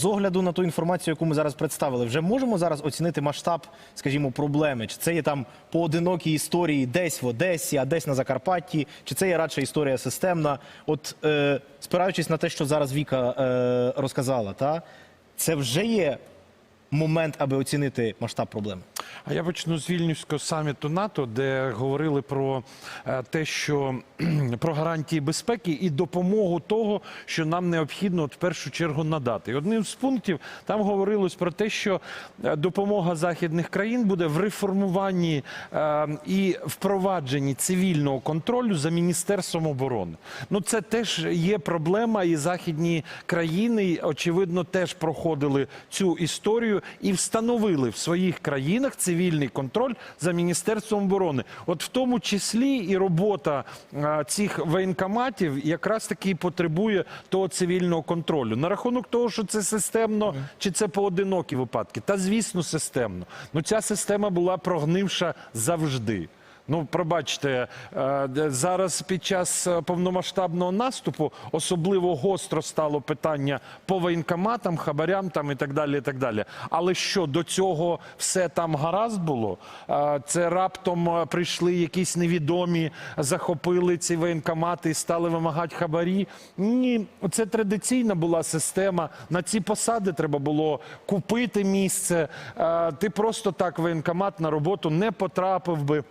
З огляду на ту інформацію, яку ми зараз представили, вже можемо зараз оцінити масштаб, скажімо, проблеми. Чи це є там поодинокі історії десь в Одесі, а десь на Закарпатті, чи це є радше історія системна? От е, спираючись на те, що зараз Віка е, розказала, та це вже є момент, аби оцінити масштаб проблеми. А я почну з Вільнюського саміту НАТО, де говорили про е, те, що про гарантії безпеки і допомогу того, що нам необхідно от в першу чергу надати. І одним з пунктів там говорилось про те, що е, допомога західних країн буде в реформуванні е, і впровадженні цивільного контролю за міністерством оборони. Ну це теж є проблема, і західні країни очевидно теж проходили цю історію і встановили в своїх країнах цивільний контроль за міністерством оборони. От в тому числі і робота а, цих воєнкоматів якраз таки потребує того цивільного контролю. На рахунок того, що це системно чи це поодинокі випадки, та звісно, системно. Ну ця система була прогнивша завжди. Ну, пробачте, е, зараз під час е, повномасштабного наступу особливо гостро стало питання по воєнкоматам, хабарям там і так далі. І так далі. Але що до цього все там гаразд було? Е, Це раптом прийшли якісь невідомі, захопили ці воєнкомати і стали вимагати хабарі. Ні, це традиційна була система. На ці посади треба було купити місце. Ти просто так воєнкомат на роботу не потрапив би.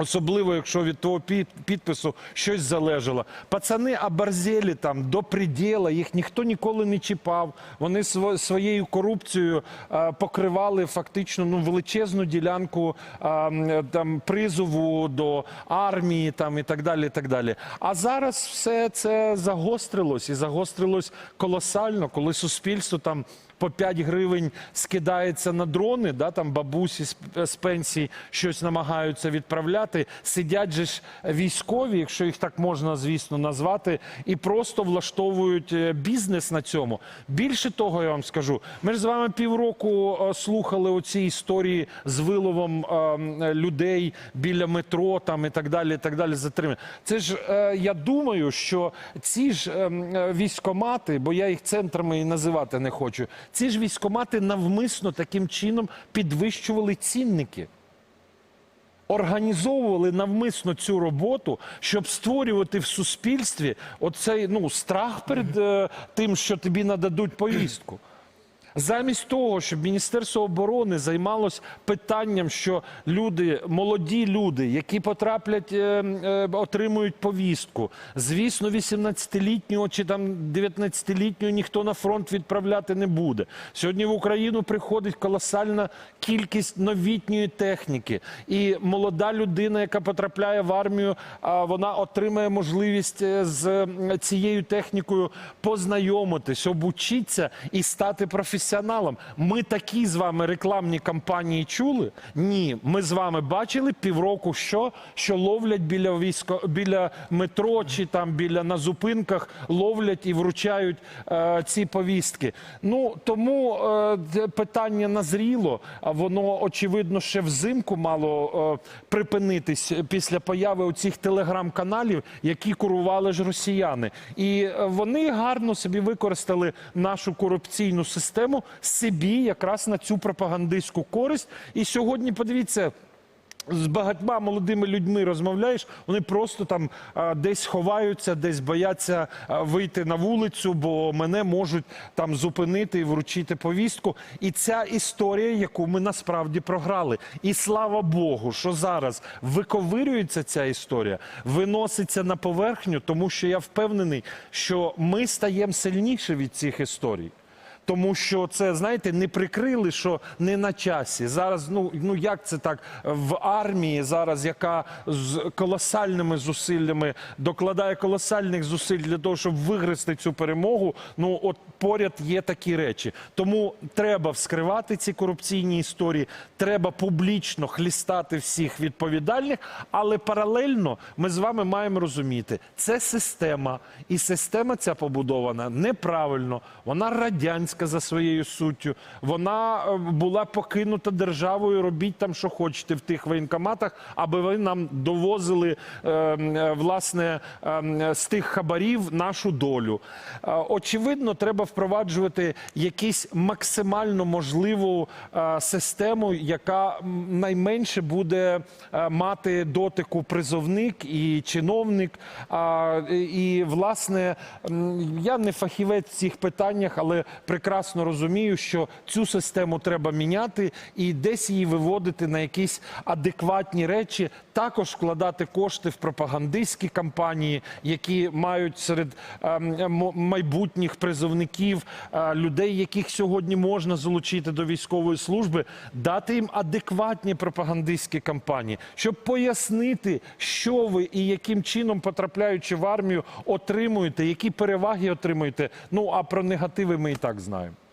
Особливо, якщо від того під- підпису щось залежало. Пацани оборзели там до приділа, їх ніхто ніколи не чіпав. Вони сво- своєю корупцією е, покривали фактично ну, величезну ділянку е, там, призову до армії там, і так далі. І так далі. А зараз все це загострилось і загострилось колосально, коли суспільство там по 5 гривень скидається на дрони, да, там бабусі з, пенсій щось намагаються відправляти. Сидять же ж військові, якщо їх так можна, звісно, назвати, і просто влаштовують е, бізнес на цьому. Більше того, я вам скажу, ми ж з вами півроку е, слухали оці історії з виловом е, людей біля метро там і так далі. І так далі затримання. Це ж я думаю, що ці ж е, е, військомати, бо я їх центрами і називати не хочу. Ці ж військомати навмисно таким чином підвищували цінники. Організовували навмисно цю роботу, щоб створювати в суспільстві оцей ну страх перед е, тим, що тобі нададуть повістку. Замість того, щоб Міністерство оборони займалось питанням, що люди, молоді люди, які потраплять, е, е, отримують повістку, звісно, 18-літнього чи там 19-літнього ніхто на фронт відправляти не буде. Сьогодні в Україну приходить колосальна кількість новітньої техніки, і молода людина, яка потрапляє в армію, вона отримає можливість е, з цією технікою познайомитись, обучитися і стати професіоналом. Ми такі з вами рекламні кампанії чули? Ні, ми з вами бачили півроку, що, що ловлять біля військо біля метро чи там біля на зупинках, ловлять і вручають е, ці повістки. Ну тому е, питання назріло, а воно очевидно ще взимку мало е, припинитись після появи оцих телеграм-каналів, які курували ж росіяни, і е, вони гарно собі використали нашу корупційну систему собі якраз на цю пропагандистську користь. І сьогодні подивіться. З багатьма молодими людьми розмовляєш, вони просто там а, десь ховаються, десь бояться а, вийти на вулицю, бо мене можуть там зупинити і вручити повістку. І ця історія, яку ми насправді програли. І слава Богу, що зараз виковирюється ця історія, виноситься на поверхню, тому що я впевнений, що ми стаємо сильніше від цих історій. Тому що це, знаєте, не прикрили, що не на часі. Зараз, ну, ну як це так в армії зараз, яка з колосальними зусиллями докладає колосальних зусиль для того, щоб вигрести цю перемогу. Ну от поряд є такі речі. Тому треба вскривати ці корупційні історії, треба публічно хлістати всіх відповідальних, але паралельно ми з вами маємо розуміти, це система, і система ця побудована неправильно, вона радянська радянська за своєю суттю. Вона е, була покинута державою. Робіть там, що хочете в тих воєнкоматах, аби ви нам довозили е, е, власне з тих хабарів нашу долю. Очевидно, треба впроваджувати якісь максимально можливу систему, яка найменше буде мати дотику призовник і чиновник. І, власне, я не фахівець в цих питаннях, але прекрасно розумію, що цю систему треба міняти і десь її виводити на якісь адекватні речі, також вкладати кошти в пропагандистські кампанії, які мають серед ем, майбутніх призовників е, людей, яких сьогодні можна залучити до військової служби, дати їм адекватні пропагандистські кампанії, щоб пояснити, що ви і яким чином, потрапляючи в армію, отримуєте, які переваги отримуєте. Ну а про негативи ми і так знаємо.